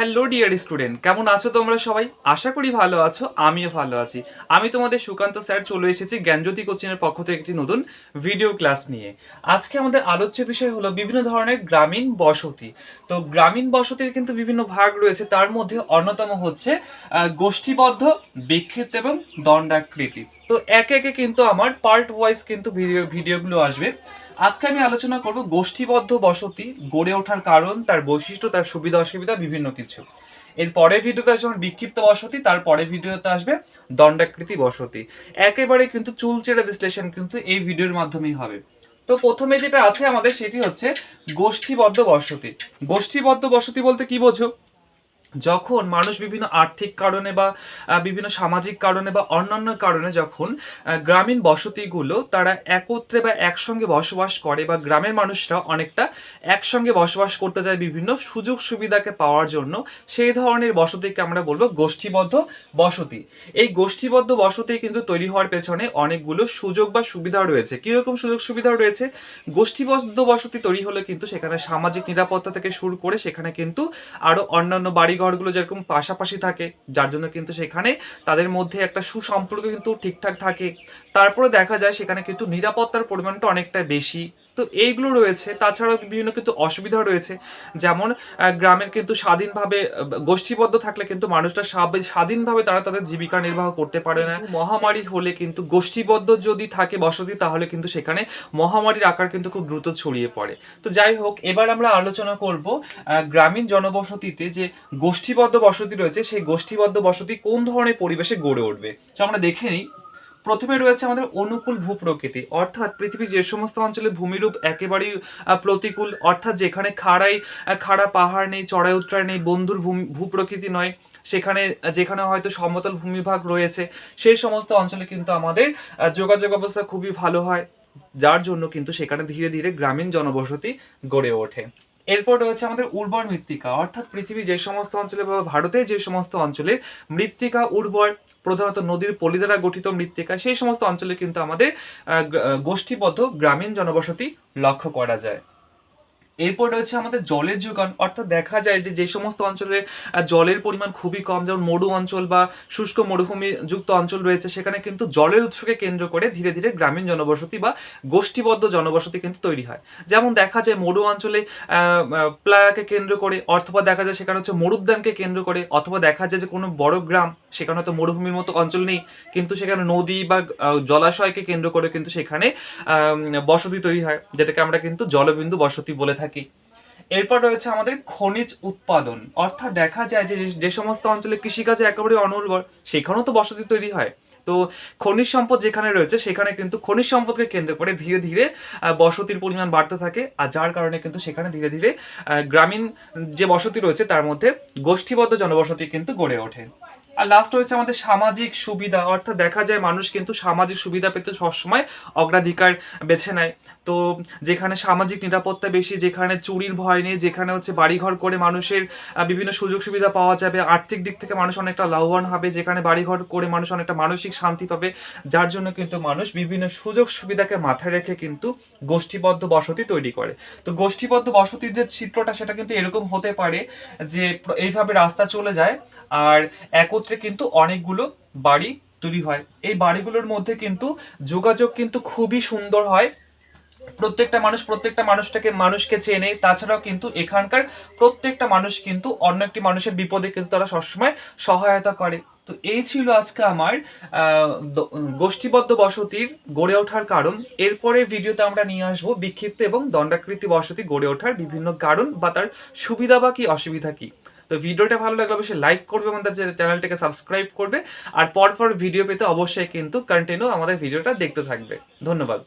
Hello dear student, কেমন আছো তোমরা সবাই? আশা করি ভালো আছো, আমিও ভালো আছি। আমি তোমাদের সুকান্ত স্যার, চলে এসেছি জ্ঞানজ্যোতি কোচিংয়ের পক্ষ থেকে একটি নতুন ভিডিও ক্লাস নিয়ে। আজকে আমাদের আলোচ্য বিষয় হলো বিভিন্ন ধরনের গ্রামীণ বসতি। তো গ্রামীণ বসতির কিন্তু বিভিন্ন ভাগ রয়েছে, তার মধ্যে অন্যতম হচ্ছে গোষ্ঠীবদ্ধ, বিক্ষিপ্ত এবং দণ্ডাকৃতি। তো একে একে কিন্তু আমার পার্ট ওয়াইজ কিন্তু ভিডিও, ভিডিওগুলো আসবে। আজকে আমি আলোচনা করব গোষ্ঠীবদ্ধ বসতি গড়ে ওঠার কারণ, তার বৈশিষ্ট্য, তার সুবিধা, অসুবিধা, বিভিন্ন কিছু। এর পরের ভিডিওতে আসবে আমার বিক্ষিপ্ত বসতি, তার পরের ভিডিওতে আসবে দণ্ডাকৃতি বসতি। একেবারে কিন্তু চুল চেরা বিশ্লেষণ কিন্তু এই ভিডিওর মাধ্যমেই হবে। তো প্রথমে যেটা আছে আমাদের, সেটি হচ্ছে গোষ্ঠীবদ্ধ বসতি। গোষ্ঠীবদ্ধ বসতি বলতে কি বোঝো? যখন মানুষ বিভিন্ন আর্থিক কারণে বা বিভিন্ন সামাজিক কারণে বা অন্যান্য কারণে যখন গ্রামীণ বসতিগুলো তারা একত্রে বা একসঙ্গে বসবাস করে বা গ্রামের মানুষরা অনেকটা একসঙ্গে বসবাস করতে যায় বিভিন্ন সুযোগ সুবিধাকে পাওয়ার জন্য, সেই ধরনের বসতিকে আমরা বলব গোষ্ঠীবদ্ধ বসতি। এই গোষ্ঠীবদ্ধ বসতি কিন্তু তৈরি হওয়ার পেছনে অনেকগুলো সুযোগ বা সুবিধা রয়েছে। কীরকম সুযোগ সুবিধা রয়েছে? গোষ্ঠীবদ্ধ বসতি তৈরি হলে কিন্তু সেখানে সামাজিক নিরাপত্তা থেকে শুরু করে সেখানে কিন্তু আরও অন্যান্য বাড়িঘরগুলো যেরকম পাশাপাশি থাকে, যার জন্য কিন্তু সেখানে তাদের মধ্যে একটা সুসম্পর্ক কিন্তু ঠিকঠাক থাকে। তারপরে দেখা যায় সেখানে কিন্তু নিরাপত্তার পরিমাণটা অনেকটা বেশি। তো এইগুলো রয়েছে। তাছাড়াও বিভিন্ন কিন্তু অসুবিধা রয়েছে। যেমন গ্রামের কিন্তু স্বাধীনভাবে গোষ্ঠীবদ্ধ থাকলে কিন্তু মানুষটা স্বাধীনভাবে তারা তাদের জীবিকা নির্বাহ করতে পারে না। মহামারী হলে কিন্তু গোষ্ঠীবদ্ধ যদি থাকে বসতি তাহলে কিন্তু সেখানে মহামারীর আকার কিন্তু খুব দ্রুত ছড়িয়ে পড়ে। তো যাই হোক এবার আমরা আলোচনা করব গ্রামীণ জনবসতিতে যে গোষ্ঠীবদ্ধ বসতি রয়েছে সেই গোষ্ঠীবদ্ধ বসতি কোন ধরনের পরিবেশে গড়ে উঠবে? তো আমরা দেখে নিই। প্রথমে রয়েছে আমাদের অনুকূল ভূপ্রকৃতি। অর্থাৎ পৃথিবীর যে সমস্ত অঞ্চলে ভূমিরূপ একেবারেই প্রতিকূল, অর্থাৎ যেখানে খাড়াই খাড়া পাহাড় নেই, চড়াই উত্তরায় নেই, বন্ধুর ভূমি- ভূপ্রকৃতি নয়, সেখানে যেখানে হয়তো সমতল ভূমিভাগ রয়েছে, সেই সমস্ত অঞ্চলে কিন্তু আমাদের যোগাযোগ ব্যবস্থা খুবই ভালো হয়, যার জন্য কিন্তু সেখানে ধীরে ধীরে গ্রামীণ জনবসতি গড়ে ওঠে। এরপর রয়েছে আমাদের উর্বর মৃত্তিকা। অর্থাৎ পৃথিবী যে সমস্ত অঞ্চলে বা ভারতের যে সমস্ত অঞ্চলে মৃত্তিকা উর্বর, প্রধানত নদীর পলি দ্বারা গঠিত মৃত্তিকা, সেই সমস্ত অঞ্চলে কিন্তু আমাদের গোষ্ঠীবদ্ধ গ্রামীণ জনবসতি লক্ষ্য করা যায়। এরপর রয়েছে আমাদের জলের যোগান। অর্থাৎ দেখা যায় যে যে সমস্ত অঞ্চলে জলের পরিমাণ খুবই কম, যেমন মরু অঞ্চল বা শুষ্ক মরুভূমি যুক্ত অঞ্চল রয়েছে, সেখানে কিন্তু জলের উৎসকে কেন্দ্র করে ধীরে ধীরে গ্রামীণ জনবসতি বা গোষ্ঠীবদ্ধ জনবসতি কিন্তু তৈরি হয়। যেমন দেখা যায় মরু অঞ্চলে প্লায়াকে কেন্দ্র করে, অথবা দেখা যায় সেখানে হচ্ছে মরুদ্যানকে কেন্দ্র করে, অথবা দেখা যায় যে কোনো বড় গ্রাম, সেখানে হয়তো মরুভূমির মতো অঞ্চল নেই, কিন্তু সেখানে নদী বা জলাশয়কে কেন্দ্র করে কিন্তু সেখানে বসতি তৈরি হয়, যেটাকে আমরা কিন্তু জলবিন্দু বসতি বলে থাকি। এরপর রয়েছে আমাদের খনিজ উৎপাদন। অর্থাৎ দেখা যায় যে যে সমস্ত অঞ্চলে কৃষিকাজে একেবারে অনুর্বর, সেখানেও তো বসতি তৈরি হয়। তো খনিজ সম্পদ যেখানে রয়েছে, সেখানে কিন্তু খনিজ সম্পদকে কেন্দ্র করে ধীরে ধীরে বসতির পরিমাণ বাড়তে থাকে। আর যার কারণে কিন্তু সেখানে ধীরে ধীরে গ্রামীণ যে বসতি রয়েছে, তার মধ্যে গোষ্ঠীবদ্ধ জনবসতি কিন্তু গড়ে ওঠে। আর লাস্ট রয়েছে আমাদের সামাজিক সুবিধা। অর্থাৎ দেখা যায় মানুষ কিন্তু সামাজিক সুবিধা পেতে সবসময় অগ্রাধিকার বেছে নেয়। তো যেখানে সামাজিক নিরাপত্তা বেশি, যেখানে চুরির ভয় নেই, যেখানে হচ্ছে বাড়িঘর করে মানুষের বিভিন্ন সুযোগ সুবিধা পাওয়া যাবে, আর্থিক দিক থেকে মানুষ অনেকটা লাভবান হবে, যেখানে বাড়িঘর করে মানুষ অনেকটা মানসিক শান্তি পাবে, যার জন্য কিন্তু মানুষ বিভিন্ন সুযোগ সুবিধাকে মাথায় রেখে কিন্তু গোষ্ঠীবদ্ধ বসতি তৈরি করে। তো গোষ্ঠীবদ্ধ বসতির যে চিত্রটা, সেটা কিন্তু এরকম হতে পারে যে এইভাবে রাস্তা চলে যায়, আর একত্রে কিন্তু অনেকগুলো বাড়ি তৈরি হয়। এই বাড়িগুলোর মধ্যে কিন্তু যোগাযোগ কিন্তু খুবই সুন্দর হয়। প্রত্যেকটা মানুষ প্রত্যেকটা মানুষটাকে মানুষকে চেনে। তাছাড়াও কিন্তু এখানকার প্রত্যেকটা মানুষ কিন্তু অন্য একটি মানুষের বিপদে কিন্তু তারা সবসময় সহায়তা করে। তো এই ছিল আজকে আমার গোষ্ঠীবদ্ধ বসতির গড়ে ওঠার কারণ। এরপরে ভিডিওতে আমরা নিয়ে আসব বিক্ষিপ্ত এবং দণ্ডাকৃতি বসতি গড়ে ওঠার বিভিন্ন কারণ বা তার সুবিধা বা কি অসুবিধা কি। তো ভিডিওটা ভালো লাগলে অবশ্যই লাইক করবে আমাদের চ্যানেলটাকে সাবস্ক্রাইব করবে। আর পরপর ভিডিও পেতে অবশ্যই কিন্তু কন্টিনিউ আমাদের ভিডিওটা দেখতে থাকবে। ধন্যবাদ।